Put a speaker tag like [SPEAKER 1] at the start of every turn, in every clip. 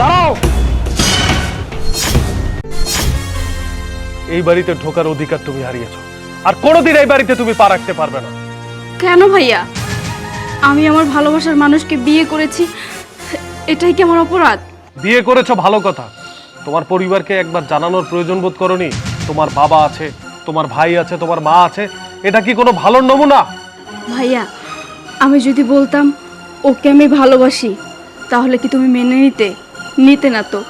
[SPEAKER 1] দাঁড়াও। এই বাড়িতে ঢোকার অধিকার তুমি হারিয়েছো। আর কোনোদিন এই বাড়িতে তুমি পা রাখতে পারবে না।
[SPEAKER 2] কেন ভাইয়া? আমি আমার ভালোবাসার মানুষকে বিয়ে করেছি এটাই কি আমার অপরাধ?
[SPEAKER 1] বিয়ে করেছ ভালো কথা। তোমার পরিবারকে একবার জানানোর প্রয়োজন বোধ করনি? তোমার বাবা আছে তোমার ভাই আছে তোমার মা আছে এটা কি কোনো ভালো নমুনা?
[SPEAKER 2] ভাইয়া আমি যদি বলতাম ওকে আমি ভালোবাসি তাহলে কি তুমি মেনে নিতে? নিতে না তো।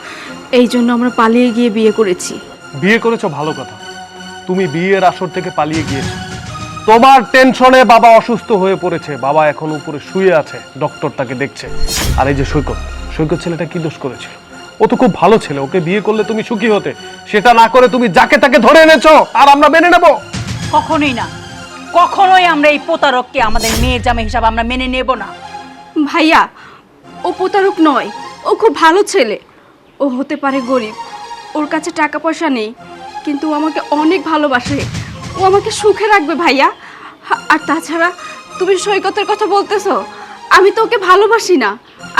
[SPEAKER 2] এই জন্য আমরা পালিয়ে গিয়ে বিয়ে করেছি।
[SPEAKER 1] বিয়ে করেছ ভালো কথা। তুমি বিয়ের আসর থেকে পালিয়ে গিয়েছো। তোমার টেনশনে বাবা অসুস্থ হয়ে পড়েছে। বাবা এখন উপরে শুয়ে আছে। ডক্টর তাকে দেখছে। আর এই যে সৈকত সৈকত ছেলেটা কি দোষ করেছিল? ও তো খুব ভালো ছেলে। ওকে বিয়ে করলে তুমি সুখী হতে। সেটা না করে তুমি যাকে তাকে ধরে এনেছো আর আমরা মেনে নেব।
[SPEAKER 3] কখনোই না। কখনোই আমরা এই প্রতারককে আমাদের মেয়ের জামাই হিসাবে আমরা মেনে নেব না।
[SPEAKER 2] ভাইয়া ও প্রতারক নয়। ও খুব ভালো ছেলে। ও হতে পারে গরিব। ওর কাছে টাকা পয়সা নেই, কিন্তু ও আমাকে অনেক ভালোবাসে। ও আমাকে সুখে রাখবে ভাইয়া। আর তাছাড়া তুমি সৈকতের কথা বলতেছো, আমি তো ওকে ভালোবাসি না।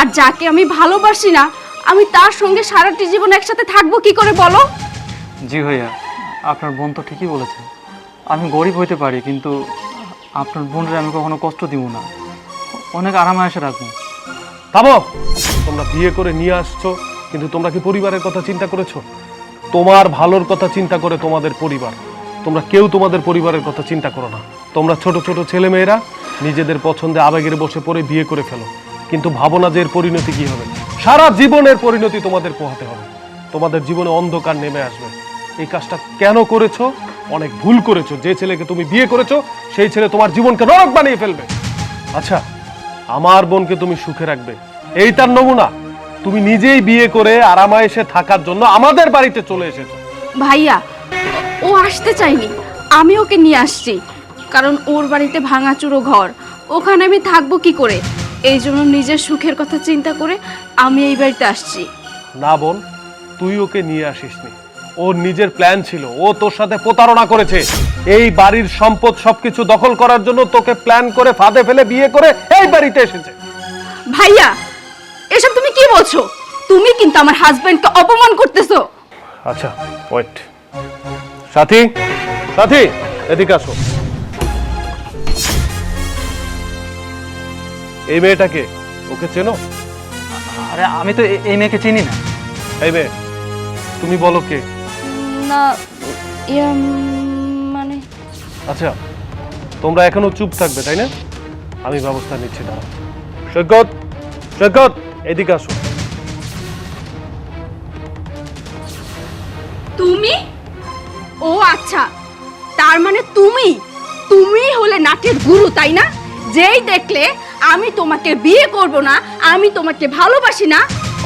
[SPEAKER 2] আর যাকে আমি ভালোবাসি না, আমি তার সঙ্গে সারাটি জীবন একসাথে থাকব কি করে বলো?
[SPEAKER 4] জি ভাইয়া, আপনার বোন তো ঠিকই বলেছে। আমি গরিব হইতে পারি, কিন্তু আপনার বোনের আমি কখনো কষ্ট দিব না। অনেক আরামে রাখব।
[SPEAKER 1] থামো তোমরা বিয়ে করে নিয়ে আসছো, কিন্তু তোমরা কি পরিবারের কথা চিন্তা করেছ? তোমার ভালোর কথা চিন্তা করে তোমাদের পরিবার। তোমরা কেউ তোমাদের পরিবারের কথা চিন্তা করো না। তোমরা ছোট ছোট ছেলে মেয়েরা নিজেদের পছন্দে আবেগের বসে পড়ে বিয়ে করে ফেলো। কিন্তু ভাবো না যে এর পরিণতি কি হবে। সারা জীবনের পরিণতি তোমাদের পোহাতে হবে। তোমাদের জীবনে অন্ধকার নেমে আসবে। এই কাজটা কেন করেছ? অনেক ভুল করেছ। যে ছেলেকে তুমি বিয়ে করেছ, সেই ছেলে তোমার জীবনকে নরক বানিয়ে ফেলবে। আচ্ছা আমার বোনকে তুমি সুখে রাখবে। এই তার নমুনা। তুমি নিজেই বিয়ে করে আরামায়েশে থাকার জন্য আমাদের বাড়িতে চলে এসেছ।
[SPEAKER 2] ভাইয়া ও আসতে চাইনি আমি ওকে নিয়ে আসছি। কারণ ওর বাড়িতে ভাঙাচুরো ঘর। ওখানে আমি থাকব কি করে? এই জন্য নিজের সুখের কথা চিন্তা করে আমি এই বাড়িতে আসছি।
[SPEAKER 1] না বোন তুই ওকে নিয়ে আসিসনি। ওর নিজের প্ল্যান ছিল। ও তোর সাথে প্রতারণা করেছে। এই বাড়ির সম্পদ সবকিছু দখল করার জন্য তোকে প্ল্যান করে ফাঁদে ফেলে বিয়ে করে এই বাড়িতে এসেছে।
[SPEAKER 2] ভাইয়া এসব তুমি কি বলছো? তুমি কিন্তু আমার হাজবেন্ডকে অপমান করতেছো।
[SPEAKER 1] আচ্ছা ওয়েট সাথী সাথী এদিকে আসো। এই মেয়েটাকে ওকে চেনো?
[SPEAKER 4] আরে আমি তো এই মেয়েকে চিনি না।
[SPEAKER 1] এই মেয়ে তুমি বলো কে?
[SPEAKER 2] না
[SPEAKER 1] আচ্ছা তোমরা এখনও চুপ থাকবে, তাই না? আমি ব্যবস্থা নিচ্ছি দাঁড়া সৈকত সৈকত, এদিকে আসো।
[SPEAKER 2] তুমি? ও আচ্ছা তার মানে তুমি? তুমি হলে নাটের গুরু, তাই না? যেই দেখলে আমি তোমাকে বিয়ে করব না, আমি তোমাকে ভালোবাসি না,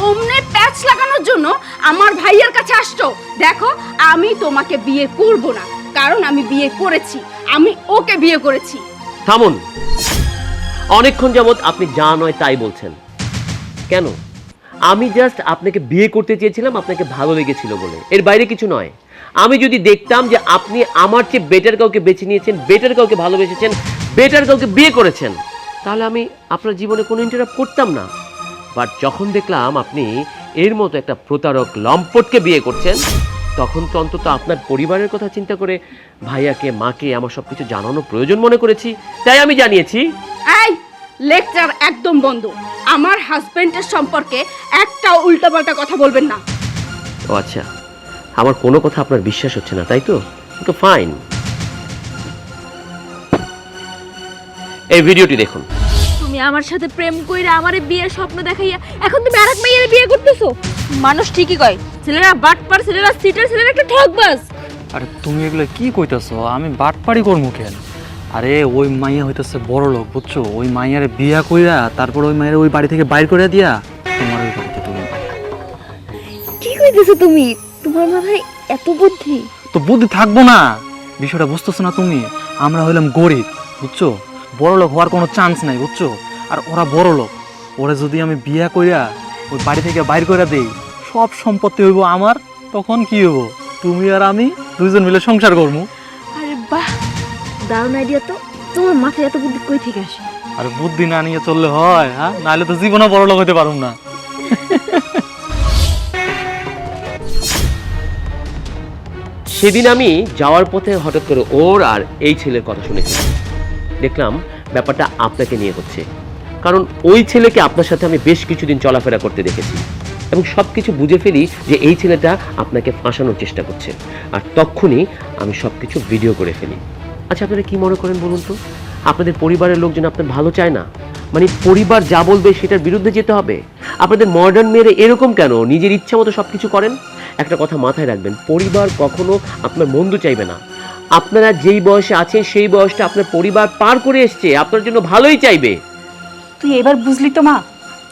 [SPEAKER 2] অমনে প্যাচ লাগানোর জন্য আমার ভাইয়ের কাছে আসছো। দেখো, আমি তোমাকে বিয়ে করব না। কারণ আমি বিয়ে করেছি। আমি ওকে বিয়ে করেছি।
[SPEAKER 5] থামুন। অনেকক্ষণ যাবৎ আপনি যা নয় তাই বলছেন। কেন? আমি জাস্ট আপনাকে বিয়ে করতে চেয়েছিলাম, আপনাকে ভালো লেগেছিল বলে। এর বাইরে কিছু নয়। আমি যদি দেখতাম যে আপনি আমার চেয়ে বেটার কাউকে বেছে নিয়েছেন বেটার কাউকে ভালোবেসেছেন বেটার কাউকে বিয়ে করেছেন, তাহলে আমি আপনার জীবনে কোনো ইন্টারাপ্ট করতাম না। বাট যখন দেখলাম আপনি এর মতো একটা প্রতারক লম্পটকে বিয়ে করছেন তখন তো অন্তত আপনার পরিবারের কথা চিন্তা করে ভাইয়াকে মাকে আমার সব কিছু জানানো প্রয়োজন মনে করেছি। তাই আমি জানিয়েছি।
[SPEAKER 2] এই লেকচার একদম বন্ধ। আমার হাজবেন্ডের সম্পর্কে একটা উল্টাপাল্টা কথা বলবেন না।
[SPEAKER 5] ও আচ্ছা আমার কোনো কথা আপনার বিশ্বাস হচ্ছে না তাই তো? তো ফাইন। এই ভিডিওটি দেখুন।
[SPEAKER 6] তুমি আমার সাথে প্রেম কইরা আমারে বিয়ের স্বপ্ন দেখাইয়া এখন তুমি আরেক মেয়ের বিয়ে করতেছো? মানুষ ঠিকই কয় ছেলেরা বাটপার ছেলেরা সিটার ছেলেরা একটা ঠকবাজ
[SPEAKER 4] আরে তুমি এগুলো কি কইতাছো? আমি বাটপাড়ি করব কেন? আরে ওই মাইয়া হইতাছে বড় লোক বুঝছ? ওই মাইয়ারে বিয়া কইরা তারপর ওই মাইয়ারে ওই বাড়ি থেকে বাইর করে দিয়া তোমার ওই বাড়িতে তুমি
[SPEAKER 6] কি কইতেছো তুমি? তোমার মাথায় এত বুদ্ধি?
[SPEAKER 4] তো বুদ্ধি থাকব না। বিষয়টা বুঝতেছো না তুমি? আমরা হইলাম গরিব বুঝছ? বড় লোক হওয়ার কোনো চান্স নাই বুঝছ? আর ওরা বড় লোক। ওরা যদি আমি বিয়া কইরা ওই বাড়ি থেকে বাইর করে দেই সব সম্পত্তি হইব আমার তখন কি হইব? তুমি আর আমি দুইজন মিলে সংসার করব
[SPEAKER 6] আরে বাহ দারুণ আইডিয়া তো। তোমার মাথায় এত বুদ্ধি কই থেকে আসে?
[SPEAKER 4] আর বুদ্ধি না নিয়ে চললে হয় হ্যাঁ? নাহলে তো জীবনে বড় লোক হতে পারুম না।
[SPEAKER 5] সেদিন আমি যাওয়ার পথে হঠাৎ করে ওর আর এই ছেলের কথা শুনেছি। দেখলাম ব্যাপারটা আপনাকে নিয়ে হচ্ছে। কারণ ওই ছেলেকে আপনার সাথে আমি বেশ কিছুদিন চলাফেরা করতে দেখেছি। এবং সব কিছু বুঝে ফেলি যে এই ছেলেটা আপনাকে ফাঁসানোর চেষ্টা করছে। আর তখনই আমি সব কিছু ভিডিও করে ফেলি। আচ্ছা আপনারা কি মনে করেন বলুন তো? আপনাদের পরিবারের লোকজন আপনার ভালো চায় না? মানে পরিবার যা বলবে সেটার বিরুদ্ধে যেতে হবে? আপনাদের মডার্ন মেয়েরা এরকম কেন? নিজের ইচ্ছা মতো সব কিছু করেন? একটা কথা মাথায় রাখবেন, পরিবার কখনো আপনার মন্দ চাইবে না। আপনারা যেই বয়সে আছেন, সেই বয়সটা আপনার পরিবার পার করে এসছে, আপনার জন্য ভালোই চাইবে।
[SPEAKER 3] তুই এবার বুঝলি তো মা,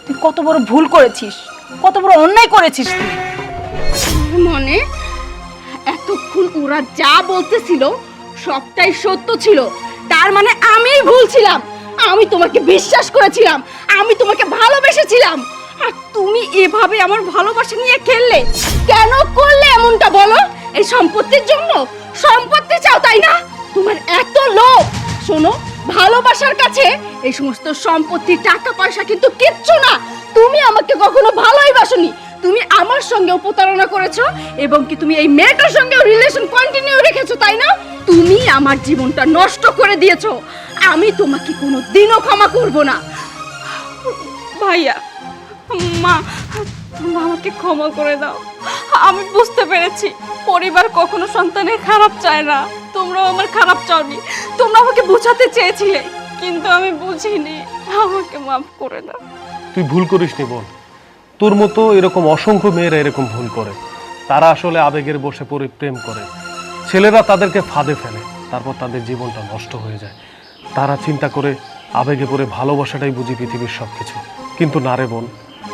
[SPEAKER 3] তুই কত বড় ভুল করেছিস। কত বড় অন্যায় করেছিস
[SPEAKER 2] মনে এতক্ষণ ওরা যা বলতেছিল সবটাই সত্য ছিল। তার মানে আমিই ভুল ছিলাম। আমি তোমাকে বিশ্বাস করেছিলাম। আমি তোমাকে ভালোবেসেছিলাম। আর তুমি এভাবে আমার ভালোবাসা নিয়ে খেললে, কেন করলে এমনটা বলো? এই সম্পত্তির জন্য? সম্পত্তি চাও তাই না? তোমার এত লোভ। শোনো ভালোবাসার কাছে এই সমস্ত সম্পত্তি, টাকা, পয়সা কিন্তু কিচ্ছু না। তুমি আমাকে কখনো ভালোই বাসনি। তুমি আমার সঙ্গেও প্রতারণা করেছ এবং কি তুমি এই মেয়েটার সঙ্গেও রিলেশন কন্টিনিউ রেখেছো, তাই না? তুমি আমার জীবনটা নষ্ট করে দিয়েছ। আমি তোমাকে কোনো দিনও ক্ষমা করব না। ভাইয়া, মা তোমরা আমাকে ক্ষমা করে দাও। আমি বুঝতে পেরেছি, পরিবার কখনো সন্তানের খারাপ চায় না। তোমরাও আমার খারাপ চাওনি। তোমরা আমাকে বোঝাতে চেয়েছিলে, কিন্তু আমি বুঝিনি। আমাকে মাফ করে দাও।
[SPEAKER 1] তুই ভুল করিস নি বোন। তোর মতো এরকম অসংখ্য মেয়েরা এরকম ভুল করে। তারা আসলে আবেগের বসে পড়ে প্রেম করে। ছেলেরা তাদেরকে ফাঁদে ফেলে, তারপর তাদের জীবনটা নষ্ট হয়ে যায়। তারা চিন্তা করে আবেগে পড়ে ভালোবাসাটাই বুঝি পৃথিবীর সব কিছু কিন্তু না রে বোন,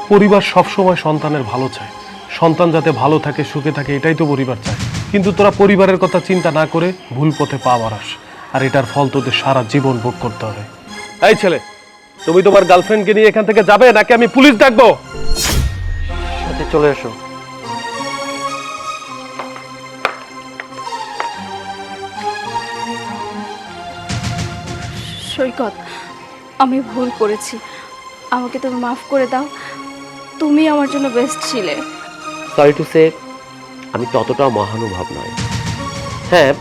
[SPEAKER 1] পরিবার সবসময় সন্তানের ভালো চায়। সন্তান যাতে ভালো থাকে, সুখে থাকে, এটাই তো পরিবার চায়। কিন্তু তোরা পরিবারের কথা চিন্তা না করে ভুল পথে পা বাড়াস। আর এটার ফল তোদের সারা জীবন ভোগ করতে হবে। এই ছেলে তুমি তোমার গার্লফ্রেন্ডকে নিয়ে এখান থেকে যাবে নাকি আমি পুলিশ ডাকবো?
[SPEAKER 4] সাথে চলে এসো।
[SPEAKER 2] সৈকত আমি ভুল করেছি। আমাকে তুমি মাফ করে দাও। তুমি আমার জন্য বেস্ট ছিলে।
[SPEAKER 5] সরি টু সে আমি ততটাও মহানুভব নয়। হ্যাঁ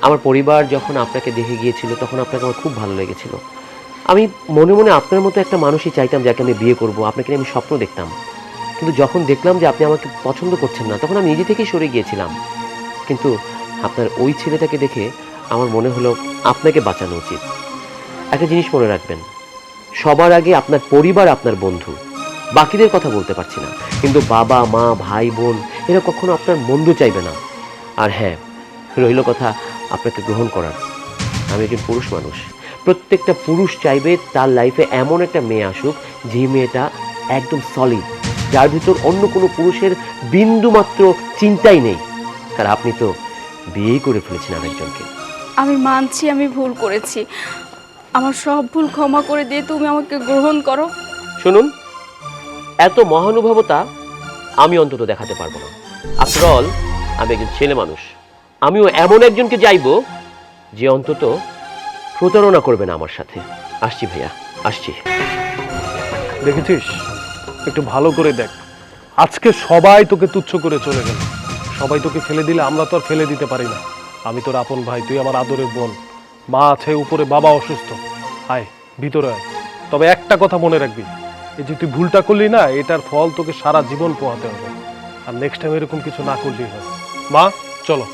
[SPEAKER 5] আমার পরিবার যখন আপনাকে দেখে গিয়েছিল, তখন আপনাকে আমার খুব ভালো লেগেছিল। আমি মনে মনে আপনার মতো একটা মানুষই চাইতাম যাকে আমি বিয়ে করব, আপনাকে আমি স্বপ্ন দেখতাম। কিন্তু যখন দেখলাম যে আপনি আমাকে পছন্দ করছেন না, তখন আমি নিজে থেকেই সরে গিয়েছিলাম। কিন্তু আপনার ওই ছেলেটাকে দেখে আমার মনে হলো আপনাকে বাঁচানো উচিত। একটা জিনিস মনে রাখবেন, সবার আগে আপনার পরিবার আপনার বন্ধু। বাকিদের কথা বলতে পারছি না। কিন্তু বাবা মা ভাই বোন এরা কখনো আপনার মন্দ চাইবে না। আর হ্যাঁ রইল কথা আপনাকে গ্রহণ করার। আমি একজন পুরুষ মানুষ। প্রত্যেকটা পুরুষ চাইবে তার লাইফে এমন একটা মেয়ে আসুক যে মেয়েটা একদম সলিড যার ভিতর অন্য কোনো পুরুষের বিন্দু মাত্র চিন্তাই নেই। আর আপনি তো বিয়েই করে ফেলেছেন আরেকজনকে।
[SPEAKER 2] আমি মানছি আমি ভুল করেছি। আমার সব ভুল ক্ষমা করে দিয়ে তুমি আমাকে গ্রহণ করো।
[SPEAKER 5] শুনুন এত মহানুভবতা আমি অন্তত দেখাতে পারব না। আফটার অল আমি একজন ছেলে মানুষ। আমিও এমন একজনকে চাইব যে অন্তত প্রতারণা করবে না আমার সাথে। আসছি ভাইয়া, আসছি।
[SPEAKER 1] দেখেছিস? একটু ভালো করে দেখ। আজকে সবাই তোকে তুচ্ছ করে চলে গেল। সবাই তোকে ফেলে দিলে আমরা তো আর ফেলে দিতে পারি না। আমি তোর আপন ভাই, তুই আমার আদরের বোন। মা আছে উপরে, বাবা অসুস্থ। আয়, ভিতরে আয়। তবে একটা কথা মনে রাখবি। এই যে তুই ভুলটা করলি না, এটার ফল তোকে সারা জীবন পোহাতে হবে। আর নেক্সট টাইম এরকম কিছু না করলেই হয়। মা, চলো।